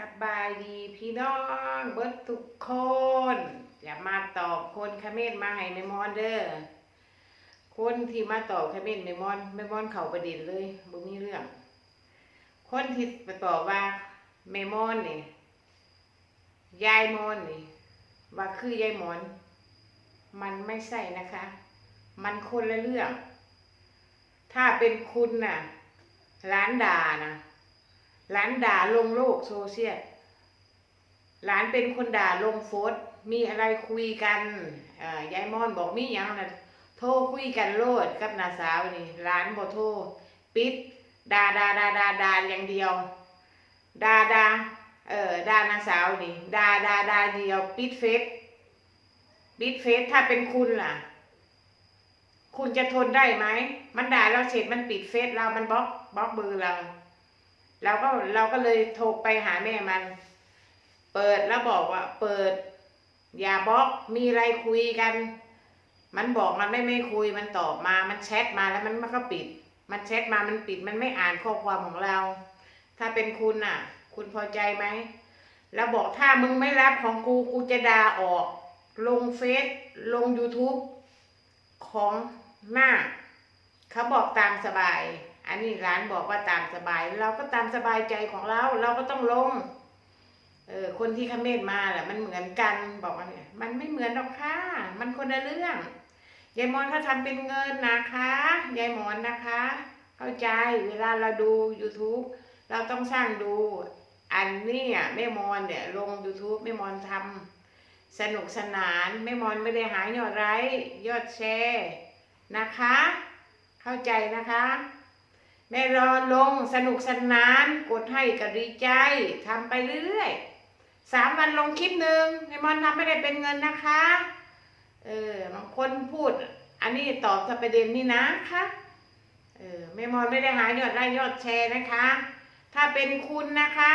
สบายดีพี่น้องเบิดทุกคน อย่ามาตอบคนคอมเมนต์มาให้แม่มอนเด้อคนที่มาตอบคอมเมนต์แม่มอนแม่มอนเขาประเด็นเลยบ่มีเรื่อง คนที่มาตอบว่าแม่มอนนี่ยายมอนนี่ว่าคือยายมอน มันไม่ใช่นะคะ มันคนละเรื่อง ถ้าเป็นคุณน่ะร้านด่านะ ร้านด่าลงโลกโซเชียลร้านเป็นคนด่าลงโฟซมีอะไรคุยกันอ่อยายม่อนบอกมีอย่างนะโทรคุยกันโลดกับนาสาวนี่ร้านบ่โทรปิดด่าด่าด่าด่าด่าอย่างเดียวด่าด่าเออด่านาสาวนี่ด่าด่าด่าเดียวปิดเฟซปิดเฟซถ้าเป็นคุณล่ะ คุณจะทนได้ไหมมันด่าเราเสร็จมันปิดเฟซเรา มันบล็อกบล็อกเบอร์เรา เราก็เราก็เลยโทรไปหาแม่มัน เปิดแล้วบอกว่า เปิด อย่าบล็อกมีอะไรคุยกัน มันบอกมันไม่ไม่คุยมันตอบมามันแชทมาแล้วมันมันก็ปิด มันแชทมามันปิดมันไม่อ่านข้อความของเรา ถ้าเป็นคุณน่ะ คุณพอใจไหมแล้วบอกถ้ามึงไม่รับของกูกูจะด่าออก ลงเฟซลง YouTube ของหน้า เขาบอกตามสบาย อันนี้ร้านบอกว่าตามสบาย เราก็ตามสบายใจของเรา เราก็ต้องลง เออคนที่คอมเมนต์มาแหละมันเหมือนกันบอกว่าเนี่ยมันไม่เหมือนหรอกค่ะ มันคนละเรื่องยายมอนเขาทำเป็นเงินนะคะยายมอนนะคะ เข้าใจเวลาเราดู YouTube เราต้องสร้างดูอันนี้อะแม่มอนเนี่ย ลง YouTube แม่มอนทำสนุกสนานแม่มอนไม่ได้หายอดไลค์ยอดแชร์นะคะ เข้าใจนะคะ แม่รอลงสนุกสนาน กดให้ก็ดีใจทำไปเรื่อยๆสามวันลงคลิปหนึ่งแม่มอนทำไม่ได้เป็นเงินนะคะ เออบางคนพูด อันนี้ตอบประเด็นนี้นะคะเออแม่มอนไม่ได้หายอดไลค์ยอดแชร์นะคะ ถ้าเป็นคุณนะคะ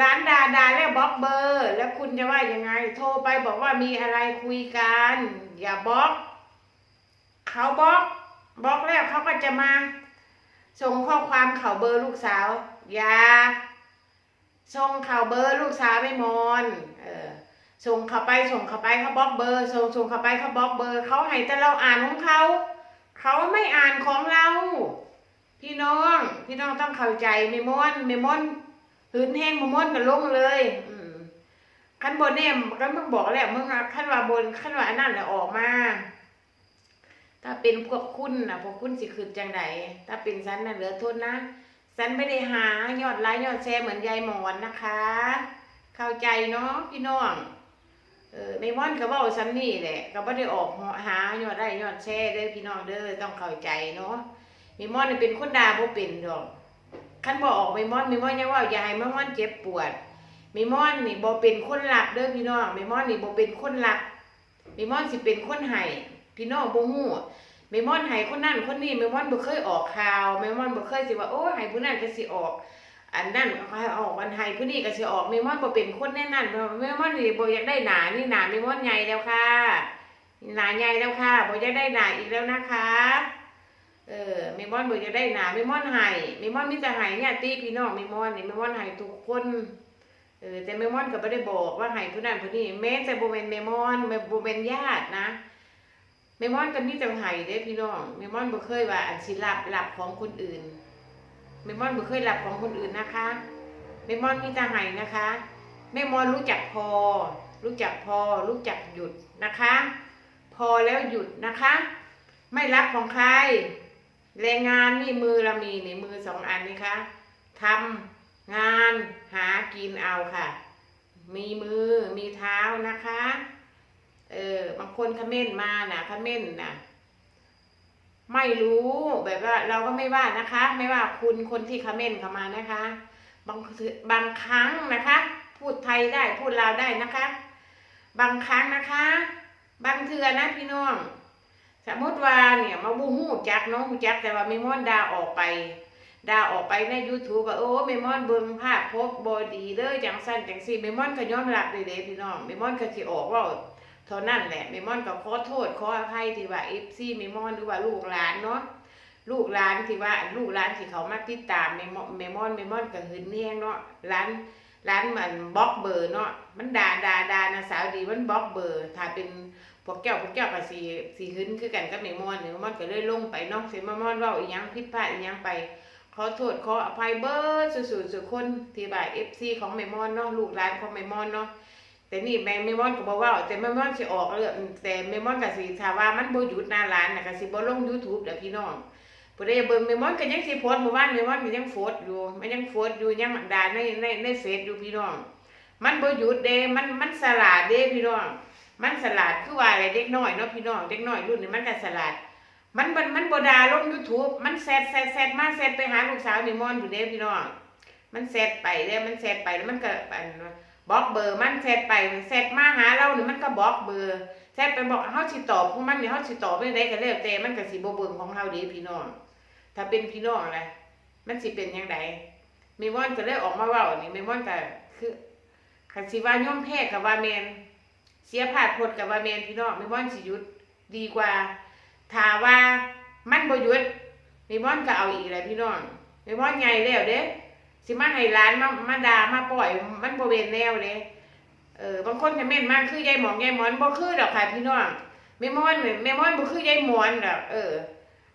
ร้านดาดาแล้วบล็อกเบอร์ แล้วคุณจะว่ายังไง โทรไปบอกว่ามีอะไรคุยกัน อย่าบล็อกเขาบล็อกบล็อกแล้วเขาก็จะมา ส่งข้อความเข่าเบอร์ลูกสาว อย่าส่งเข่าเบอร์ลูกสาวไม่มอนเออส่งเข้าไปส่งเข้าไปเขาบล็อกเบอร์ส่งส่งเข้าไปเขาบล็อกเบอร์เขาให้แต่เราอ่านของเขา เขาไม่อ่านของเรา พี่น้อง พี่น้องต้องเข้าใจไม่มอนไม่มอนหืนแห้งมาม้วนกันลงเลยขั้นบนเนี่ยก็มึงบอกแล้วมึงขั้นว่าบนขั้นว่านนั้นแหละออกมา ถ้าเป็นพวกคุณนะพวกคุณสิคืนจังไดถ้าเป็นฉันน่ะเหลือโทษนะฉันไม่ได้หายอดไลค์ยอดแชร์เหมือนยายหมอนนะคะ เข้าใจเนาะพี่น้องเออไม่ม่อนก็เว่าฉันนี่แหละก็ไม่ได้ออกหายอดไลค์ยอดแชร์เด้อพี่น้องเด้อต้องเข้าใจเนาะมีม่อนเป็นคนดาบ่เป็นดอกคันบอออกไม่ม่อนไม่ม่อนยังว่ายาให้แม่ม่อนเจ็บปวดม่ม่อนนี่บ่เป็นคนหลักเด้อพี่น้องม่ม่อนนี่บ่เป็นคนหลักม่ม่อนสิเป็นคนไห้ พี่น้องบ่ฮู้ไม่ม่อนไห้คนนั้นคนนี้ไม่ม่อนบ่เคยออกข่าวไม่ม่อนบ่เคยสิว่าโอ้ไห้ผู้นั้นก็สิออก อันนั้นเขาให้ออกวันไห้ผู้นี้ก็สิออกไม่ม่อนบ่เป็นคนแน่นั่นไม่ม่อนนี่บ่อยากได้หนานี่หนาไม่ม่อนใหญ่แล้วค่ะหนาใหญ่แล้วค่ะบ่อยากได้หนาอีกแล้วนะคะ เออเมมอนเบิกจะได้หนาเมมอนไห้เมมอนมิจะไห้เนี่ยตีพี่น้องเมมอนนี่เมมอนไห้ทุกคนเออแต่เมมอนก็ไม่ได้บอกว่าไห้ผู้นั้นผู้นี้แม้แต่โบเมนเมมอนโบเมนญาตินะ เมมอนก็มีแต่ไห้เด้พี่น้องเมมอนบ่เคยว่าอันสิลับหลับของคนอื่นเมมอนบ่เคยหลับของคนอื่นนะคะเมมอนมีแต่ไห้นะคะเมมอนรู้จักพอ รู้จักพอ รู้จักหยุดนะคะ พอแล้วหยุดนะคะ ไม่รับของใครแรงงานนี่มือเรามีนี่มือสองอันนี่คะทำงานหากินเอาค่ะ มีมือมีเท้านะคะ เออบางคนคอมเมนต์มานะคอมเมนต์นะไม่รู้แบบว่าเราก็ไม่ว่านะคะ ไม่ว่าคุณคนที่คอมเมนต์เข้ามานะคะ บางบางครั้งนะคะ พูดไทยได้พูดลาวได้นะคะ บางครั้งนะคะ บางเทือนะพี่น้อง สมมติว่าเนี่ยมาบูฮู้จักน้องฮู้จักแต่ว่าเมมอนดาออกไปดาออกไปใน YouTube ว่าโอ้เมมอนเบิ่งภาพพบบ่ดีเด้อจังซั่นจังซี่เมมอนก็ยอมรับเลยเด้พี่น้องเมมอนก็สิออกว่า เท่านั้นแหละเมมอนก็ขอโทษขออภัยที่ว่า FC เมมอนหรือว่าลูกหลานเนาะลูกหลานที่ว่าลูกหลานที่เขามาติดตามเมมอนเมมอนเมมอนก็หึนเนียงเนาะหลานร้านมันบล็อกเบอร์เนาะมันด่าด่าด่านะสาวดีมันบล็อกเบอร์ถ้าเป็นพวกแก้วพวกแก้วก็สิสิหึนคือกันกับแม่มอนเนี่ยมอนก็เลยลงไปเนาะสิมามอนเว้าอีหยังผิดพลาดอีหยังไปขอโทษขออภัยเบิดสุดๆสุดคนที่บ่าย FC ของแม่มอนเนาะลูกหลานของแม่มอนเนาะ แต่นี่แม่แม่มอนก็บ่เว้าแต่แม่มอนสิออกเรื่องแต่แม่มอนก็สิถ้าว่ามันบ่หยุดหน้าร้านน่ะก็สิบ่ลง YouTube เด้อพี่น้องผู้ใดเบิ่งแม่มอนก็ยังสิโพสเมื่อวานแม่มอนก็ยังโพสต์อยู่มันยังโพสต์อยู่ยังด่าในในในเฟซอยู่พี่น้อง มันบ่หยุดเด้มันมันสลาดเด้พี่น้อง มันสลาดคือว่าอะไรเด็กน้อยเนาะพี่น้องเด็กน้อยรุ่นนี้มันก็สลาด มันมันมันบดาลง YouTube มันแซดแซดแซดมาแซดไปหาลูกสาวแม่มอนอยู่เด้พี่น้อง มันแซดไปเด้มันแซดไปแล้วมันก็อัน บล็อกเบอร์มันแซดไปแซดมาหาเรานี่มันก็บล็อกเบอร์แซดไปบอกเฮาสิตอบของมันนี่เฮาสิตอบไปได้ก็แล้วแต่มันก็สิบ่เบิ่งของเฮาด้พี่น้องถ้าเป็นพี่น้องอะไรมันสิเป็นยังไงเมมอนก็เลยออกมาว่าอันี่เมมอนก็คือคันสิว่าย่อมแพ้กับว่าแมนเสียพลาดพดกับว่าแมนพี่น้องเมมอนสิยุดดีกว่าถ้าว่ามันบ่ยุดเมมอนก็เอาอีกแหละพี่น้องเมมอนใหญ่แล้วเด้ สิมาให้ร้านมามาด่ามาปล่อยมันบ่เวนแนวเด้เออบางคนก็แม่นมากคือยายหมองยายหมอนบ่คือดอกค่ะพี่น้องเมมอนเมมอนบ่คือยายหมอนดอกเออ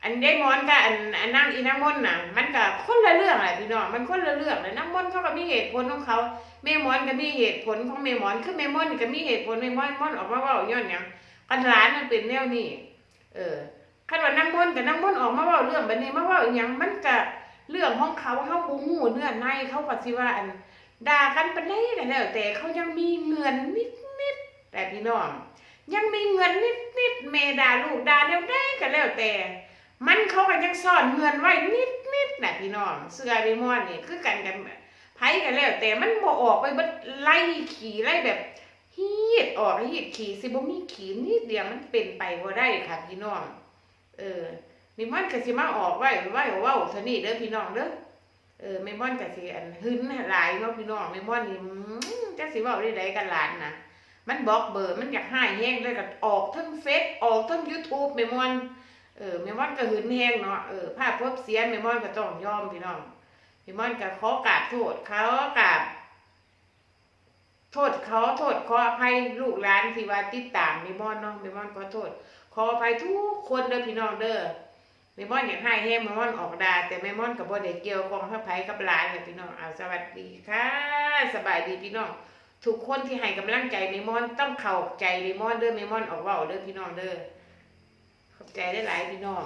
อันได้มอนกับอันอันนั่งอีน้ำมนน่ะ มันก็คนละเรื่องแหละพี่น้องมันคนละเรื่องเลยน้ำมนเขาก็มีเหตุผลของเขาแม่มอนก็มีเหตุผลของแม่มอนคือแม่มอนก็มีเหตุผลแม่มอนมอนออกมาว่าย้อนหยังกันร้านมันเป็นแนวนี้เออคันว่าน้ำมนกับน้ำมนออกมาว่าเรื่องแบบนี้มาว่าอหยังมันก็ เรื่องของเขาเขาบูฮู้เนื้อในเขาก็สิว่าอันด่ากันไปเลยก็แล้วแต่เขายังมีเงินนิดนิดแต่พี่น้องยังมีเงินนิดนิดๆแม่ด่าลูกด่าเดวได้ก็แล้วแต่ มันเขาก็ยังซ่อนเงินไว้นิดนิดนะพี่น้องเสื้อเดมอนนี่คือกันกันไผกันแล้วแต่มันบ่ออกไปบิดไล่ขี่ไล่แบบฮีดออกฮีดขี่สิบ่มีขี่นิดเดียวมันเป็นไปบ่ได้ค่ะพี่น้องเออ นี่มันก็สิมาออกไว้ไว้เว้าเท่านี้เด้อพี่น้องเด้อเออแม่ม่อนก็สิอันหึนหลายเนาะพี่น้องแม่ม่อนนี่จักสิว้าได้ใดกันหลานนะมันบล็อกเบอร์มันอยากหายแห้งเลยก็ออกทั้งเฟซออกทั้ง YouTube แม่ม่อนเออแม่ม่อนก็หืนแห้งเนาะเออภาพพบเสียแม่ม่อนก็ต้องยอมพี่น้องแม่ม่อนก็ขอกราบโทษเขากราบโทษเขาโทษขออภัยลูกหลานที่ว่าติดตามแม่ม่อนเนาะแม่ม่อนขอโทษขออภัยทุกคนเด้อพี่น้องเด้อ ม่ม่อนอยากให้แห้แม่ม่อนออกดา แต่แม่ม่อนกับ่ได้เกี่ยวของพระไผกับหลานค่ะพี่น้องเอาสวัสดีค่ะ สบายดีพี่น้องทุกคนที่ให้กำลังใจแม่ม่อนต้องเข้าใจแม่ม่อนเด้อแม่ม่อนออกว่าเด้อพี่น้องเด้อขอบใจได้หลายพี่น้อง